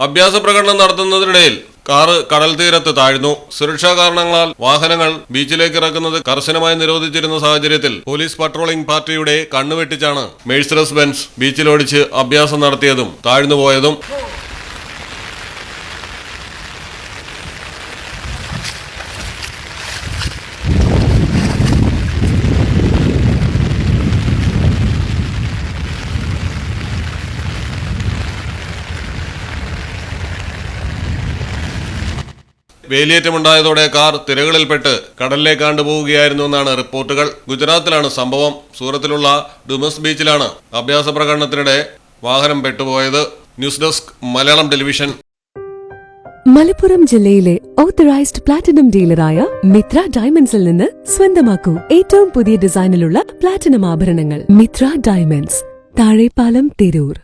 അഭ്യാസ പ്രകടനം നടത്തുന്നതിനിടയിൽ കാറ് കടൽ തീരത്ത് താഴ്ന്നു. സുരക്ഷാ കാരണങ്ങളാൽ വാഹനങ്ങൾ ബീച്ചിലേക്ക് ഇറക്കുന്നത് കർശനമായി നിരോധിച്ചിരുന്ന സാഹചര്യത്തിൽ പോലീസ് പട്രോളിംഗ് പാർട്ടിയുടെ കണ്ണുവെട്ടിച്ചാണ് മേഴ്സറസ് ബെൻസ് ബീച്ചിലോടിച്ച് അഭ്യാസം നടത്തിയതും താഴ്ന്നുപോയതും. വേലിയേറ്റമുണ്ടായതോടെ കാർ തിരകളിൽപ്പെട്ട് കടലിലേക്കാണ്ട് പോവുകയായിരുന്നു എന്നാണ് റിപ്പോർട്ടുകൾ. ഗുജറാത്തിലാണ് സംഭവം. സൂറത്തിലുള്ള ഡുമസ് ബീച്ചിലാണ് അഭ്യാസ പ്രകടനത്തിനിടെ വാഹനം പെട്ടുപോയത്. News desk Malayalam television. Malappuram ജില്ലയിലെ ഓത്തറൈസ്ഡ് പ്ലാറ്റിനം ഡീലറായ മിത്ര ഡയമണ്ട്സിൽ നിന്ന് സ്വന്തമാക്കൂ ഏറ്റവും പുതിയ ഡിസൈനിലുള്ള പ്ലാറ്റിനം ആഭരണങ്ങൾ. മിത്ര ഡയമണ്ട്സ് താഴെപ്പാലം തിരൂർ.